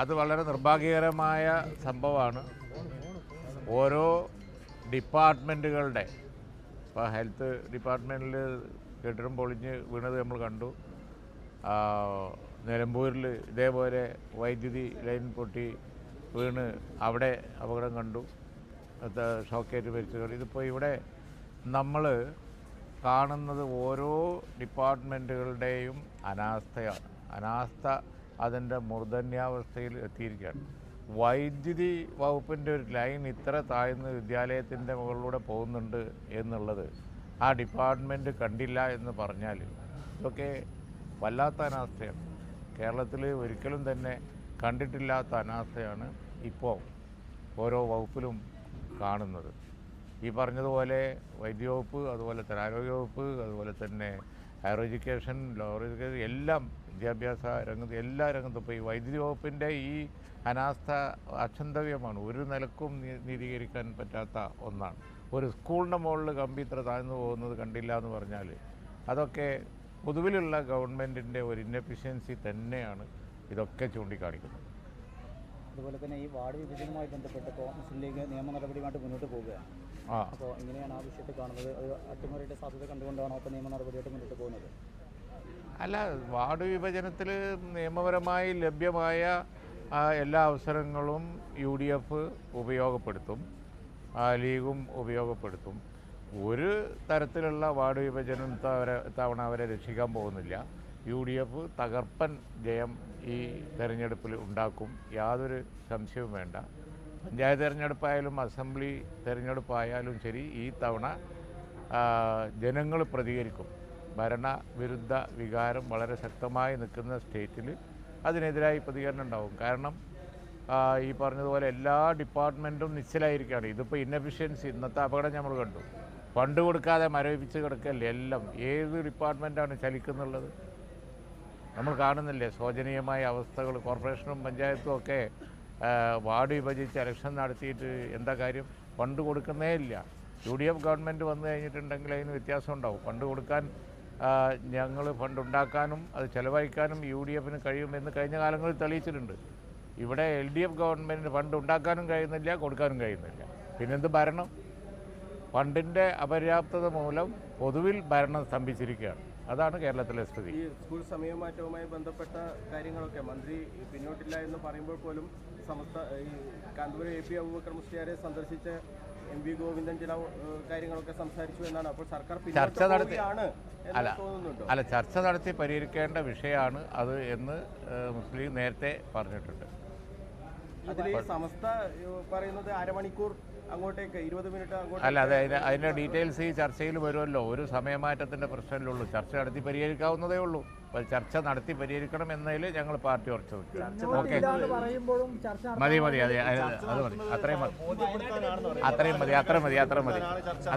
അത് വളരെ നിർഭാഗ്യകരമായ സംഭവമാണ്. ഓരോ ഡിപ്പാർട്ട്മെന്റുകളുടെ ഇപ്പോൾ ഹെൽത്ത് ഡിപ്പാർട്ട്മെന്റിൽ കെട്ടിടം പൊളിഞ്ഞ് വീണത് നമ്മൾ കണ്ടു. നിലമ്പൂരിൽ ഇതേപോലെ വൈദ്യുതി ലൈൻ പൊട്ടി വീണ് അവിടെ അപകടം കണ്ടു. ഷോക്കേറ്റ് മരിച്ചത് ഇതിപ്പോൾ ഇവിടെ നമ്മൾ കാണുന്നത് ഓരോ ഡിപ്പാർട്ട്മെന്റുകളുടെയും അനാസ്ഥയാണ്. അനാസ്ഥ അതിന്റെ മൂർധന്യാവസ്ഥയിൽ എത്തിയിരിക്കുകയാണ്. വൈദ്യുതി വകുപ്പിന്റെ ഒരു ലൈൻ ഇത്ര താഴ്ന്ന് വിദ്യാലയത്തിന്റെ മുകളിലൂടെ പോകുന്നുണ്ട് എന്നുള്ളത് ആ ഡിപ്പാർട്ട്മെന്റ് കണ്ടില്ല എന്ന് പറഞ്ഞാൽ ഇതൊക്കെ വല്ലാത്ത അനാസ്ഥയാണ്. കേരളത്തിൽ ഒരിക്കലും തന്നെ കണ്ടിട്ടില്ലാത്ത അനാസ്ഥയാണ് ഇപ്പോൾ ഓരോ വകുപ്പിലും കാണുന്നത്. ഈ പറഞ്ഞതുപോലെ വൈദ്യവകുപ്പ് അതുപോലെ തന്നെ ആരോഗ്യവകുപ്പ് അതുപോലെ തന്നെ ഹയർ എഡ്യൂക്കേഷൻ ലോവർ എഡ്യൂക്കേഷൻ എല്ലാം വിദ്യാഭ്യാസ രംഗത്ത് എല്ലാ രംഗത്തും ഇപ്പോൾ ഈ വൈദ്യുതി വകുപ്പിന്റെ ഈ അനാസ്ഥ അക്ഷന്തവ്യമാണ് ഒരു നിലക്കും നീതീകരിക്കാൻ പറ്റാത്ത ഒന്നാണ്. ഒരു സ്കൂളിന്റെ മുകളിൽ കമ്പി ഇത്ര താഴ്ന്നു പോകുന്നത് കണ്ടില്ല എന്ന് പറഞ്ഞാൽ അതൊക്കെ പൊതുവിലുള്ള ഗവൺമെന്റിന്റെ ഒരു ഇന്നഫിഷ്യൻസി തന്നെയാണ് ഇതൊക്കെ ചൂണ്ടിക്കാണിക്കുന്നത്. അതുപോലെ തന്നെ ഈ വാർഡ് വിഭജനവുമായി ബന്ധപ്പെട്ട് ഇപ്പോൾ മുസ്ലിം ലീഗ് നിയമ നടപടിയുമായിട്ട് മുന്നോട്ട് പോവുകയാണ്. അപ്പോൾ എങ്ങനെയാണ് ആ വിഷയത്തെ കാണുന്നത്. അത് അട്ടിമറിയുടെ സാധ്യത കണ്ടുകൊണ്ടാണോ അപ്പോൾ നിയമ നടപടിയായിട്ട് മുന്നോട്ട് പോകുന്നത്? അല്ല വാർഡ് വിഭജനത്തിൽ നിയമപരമായി ലഭ്യമായ എല്ലാ അവസരങ്ങളും യു ഡി എഫ് ഉപയോഗപ്പെടുത്തും ലീഗും ഉപയോഗപ്പെടുത്തും. ഒരു തരത്തിലുള്ള വാർഡ് വിഭജനം തവണ അവരെ രക്ഷിക്കാൻ പോകുന്നില്ല. യു ഡി എഫ് തകർപ്പൻ ജയം ഈ തെരഞ്ഞെടുപ്പിൽ ഉണ്ടാക്കും യാതൊരു സംശയവും വേണ്ട. പഞ്ചായത്ത് തെരഞ്ഞെടുപ്പായാലും അസംബ്ലി തെരഞ്ഞെടുപ്പായാലും ശരി ഈ തവണ ജനങ്ങൾ പ്രതികരിക്കും. ഭരണവിരുദ്ധ വികാരം വളരെ ശക്തമായി നിൽക്കുന്ന സ്റ്റേറ്റിൽ അതിനെതിരായി പ്രതികരണം ഉണ്ടാവും. കാരണം ഈ പറഞ്ഞതുപോലെ എല്ലാ ഡിപ്പാർട്ട്മെന്റും നിശ്ചലായിരിക്കുകയാണ്. ഇതിപ്പോൾ ഇന്നഫിഷ്യൻസി ഇന്നത്തെ അപകടം നമ്മൾ കണ്ടു. ഫണ്ട് കൊടുക്കാതെ മരവിപ്പിച്ച് കിടക്കല്ലേ എല്ലാം. ഏത് ഡിപ്പാർട്ട്മെന്റാണ് ചലിക്കുന്നുള്ളത്? നമ്മൾ കാണുന്നില്ലേ ശോചനീയമായ അവസ്ഥകൾ കോർപ്പറേഷനും പഞ്ചായത്തും ഒക്കെ വാർഡ് വിഭജിച്ച് ഇലക്ഷൻ നടത്തിയിട്ട് എന്താ കാര്യം? ഫണ്ട് കൊടുക്കുന്നേ ഇല്ല. യു ഡി എഫ് ഗവൺമെന്റ് വന്നു കഴിഞ്ഞിട്ടുണ്ടെങ്കിൽ അതിന് വ്യത്യാസം ഉണ്ടാവും. ഫണ്ട് കൊടുക്കാൻ ഞങ്ങൾ ഫണ്ട് ഉണ്ടാക്കാനും അത് ചിലവഴിക്കാനും യു ഡി എഫിന് കഴിയുമെന്ന് കഴിഞ്ഞ കാലങ്ങളിൽ തെളിയിച്ചിട്ടുണ്ട്. ഇവിടെ എൽ ഡി എഫ് ഗവൺമെന്റിന് ഫണ്ട് ഉണ്ടാക്കാനും കഴിയുന്നില്ല കൊടുക്കാനും കഴിയുന്നില്ല. പിന്നെന്ത് ഭരണം? ഫണ്ടിന്റെ അപര്യാപ്തത മൂലം പൊതുവിൽ ഭരണം സ്തംഭിച്ചിരിക്കുകയാണ്. അതാണ് കേരളത്തിലെ സ്ഥിതി. ഈ സ്കൂൾ സമയമാറ്റവുമായി ബന്ധപ്പെട്ട കാര്യങ്ങളൊക്കെ മന്ത്രി പിന്നോട്ടില്ല എന്ന് പറയുമ്പോൾ പോലും സമസ്ത ഈ കാന്തപുരം എ പി അബൂബക്കർ മുസ്ലിയാരെ സന്ദർശിച്ച എം വി ഗോവിന്ദൻ ചില കാര്യങ്ങളൊക്കെ സംസാരിച്ചു എന്നാണ്. അപ്പോൾ സർക്കാർ ചർച്ച നടത്തി- അല്ല. അല്ല ചർച്ച നടത്തി പരിഹരിക്കേണ്ട വിഷയമാണ് അത് എന്ന് മുസ്ലിം നേരത്തെ പറഞ്ഞിട്ടുണ്ട്. അതിൽ സമസ്ത പറയുന്നത് അരമണിക്കൂർ അങ്ങോട്ടേക്ക് ഇരുപത് മിനിറ്റ് അങ്ങോട്ട് അല്ല അതെ അതിന്റെ അതിന്റെ ഡീറ്റെയിൽസ് ഈ ചർച്ചയിൽ വരുമല്ലോ. ഒരു സമയമാറ്റത്തിന്റെ പ്രശ്നമല്ലുള്ളൂ ചർച്ച നടത്തി പരിഹരിക്കാവുന്നതേ ഉള്ളൂ. അപ്പോൾ ചർച്ച നടത്തി പരിഹരിക്കണം എന്നതിൽ ഞങ്ങൾ പാർട്ടി ഉറച്ചു ഓക്കെ. മതി മതി. അത് അത് മതി. അത്രയും മതി. അത്രയും മതി അത്രയും മതി അത്രയും മതി.